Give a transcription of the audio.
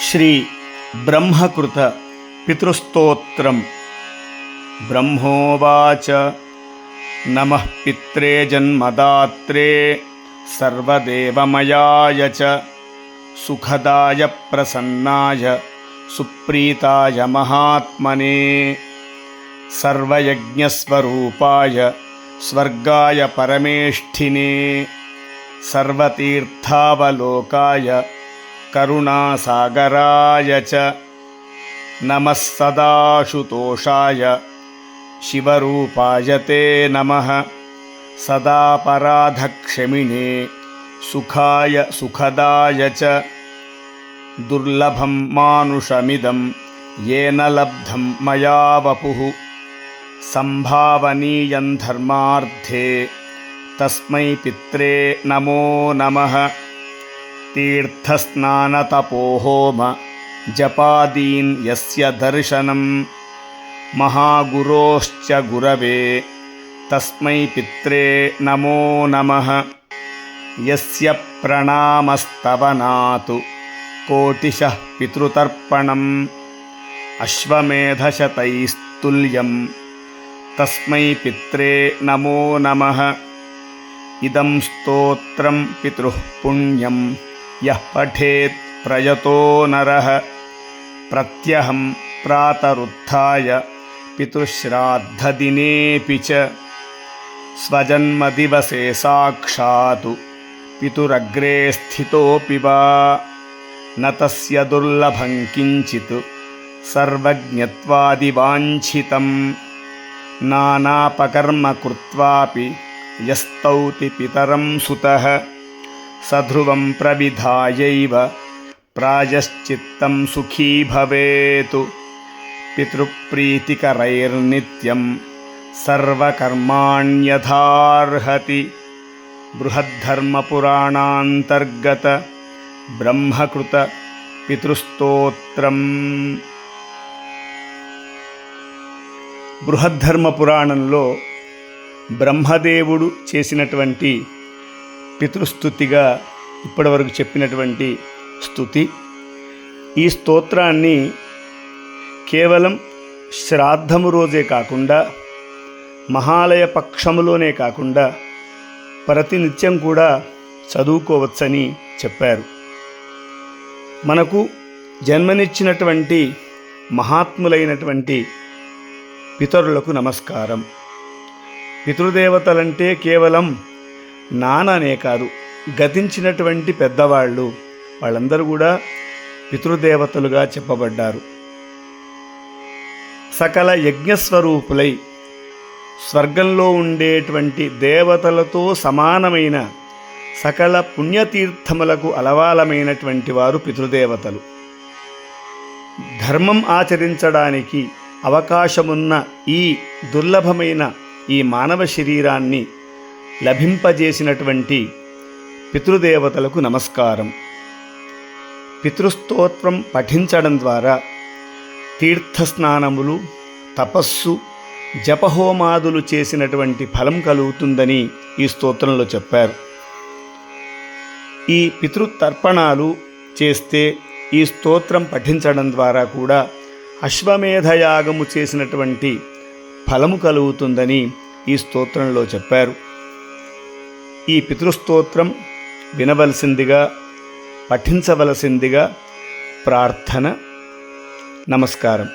श्रीब्रह्मकृतपितृस्तोत्रं ब्रह्मोवाच। नमः पित्रे जन्मदात्रे सर्वदेवमयाय च। सुखदाय प्रसन्नाय सुप्रीताय महात्मने। सर्वयज्ञस्वरूपाय स्वर्गाय परमेष्ठिने। सर्वतीर्थावलोकाय करुणासागराय च नमः सदाशुतोषाय शिवरूपाय ते नमः सदापराधक्षमिणे सुखाय सुखदाय च दुर्लभं मानुषमिदं येन लब्धं मया वपुः सम्भावनीयं धर्मार्थे तस्मै पित्रे नमो नमः तीर्थस्नानतपोहोम जपादीन् यस्य दर्शनं महागुरोश्च गुरवे तस्मै पित्रे नमो नमः। यस्य प्रणामस्तवनातु कोटिशः पितृतर्पणम् अश्वमेधशतैस्तुल्यं तस्मै पित्रे नमो नमः। इदं स्तोत्रं पितुः पुण्यम्। యః పఠేత్ ప్రయతో నరः ప్రత్యహం ప్రాతరుత్థాయ పితృశ్రాద్ధదినేపి చ స్వజన్మదివసే సాక్షాతు పితురగ్రే స్థితోపి వా న తస్య దుర్లభం కించిత్ సర్వజ్ఞత్వాదివాంఛితం నానాపకర్మ కృత్వాపి యస్తౌతి పితరం సుతః సధ్రువం ప్రవిధాయైవ ప్రాయశ్చిత్తం సుఖీ భవేతు. పితృప్రీతికరైర్నిత్యం సర్వకర్మాణ్యథార్హతి బృహద్ధర్మపురాణాంతర్గత బ్రహ్మకృత పితృస్తోత్రం. బృహద్ధర్మ పురాణంలో బ్రహ్మదేవుడు చేసినటువంటి పితృస్థుతిగా ఇప్పటివరకు చెప్పినటువంటి స్థుతి. ఈ స్తోత్రాన్ని కేవలం శ్రాద్ధము రోజే కాకుండా మహాలయ పక్షములోనే కాకుండా ప్రతినిత్యం కూడా చదువుకోవచ్చని చెప్పారు. మనకు జన్మనిచ్చినటువంటి మహాత్ములైనటువంటి పితరులకు నమస్కారం. పితృదేవతలంటే కేవలం నాననే కాదు గతించినటువంటి పెద్దవాళ్ళు. వాళ్ళందరూ కూడా పితృదేవతలుగా చెప్పబడ్డారు. సకల యజ్ఞస్వరూపులై స్వర్గంలో ఉండేటువంటి దేవతలతో సమానమైన సకల పుణ్యతీర్థములకు అలవాలమైనటువంటి వారు పితృదేవతలు. ధర్మం ఆచరించడానికి అవకాశమున్న ఈ దుర్లభమైన ఈ మానవ శరీరాన్ని లభింపజేసినటువంటి పితృదేవతలకు నమస్కారం. పితృస్తోత్రం పఠించడం ద్వారా తీర్థస్నానములు తపస్సు జపహోమాదులు చేసినటువంటి ఫలం కలుగుతుందని ఈ స్తోత్రంలో చెప్పారు. ఈ పితృతర్పణాలు చేస్తే ఈ స్తోత్రం పఠించడం ద్వారా కూడా అశ్వమేధయాగము చేసినటువంటి ఫలము కలుగుతుందని ఈ స్తోత్రంలో చెప్పారు. ఈ పితృస్తోత్రం వినవలసిందిగా పఠించవలసిందిగా ప్రార్థన నమస్కారం.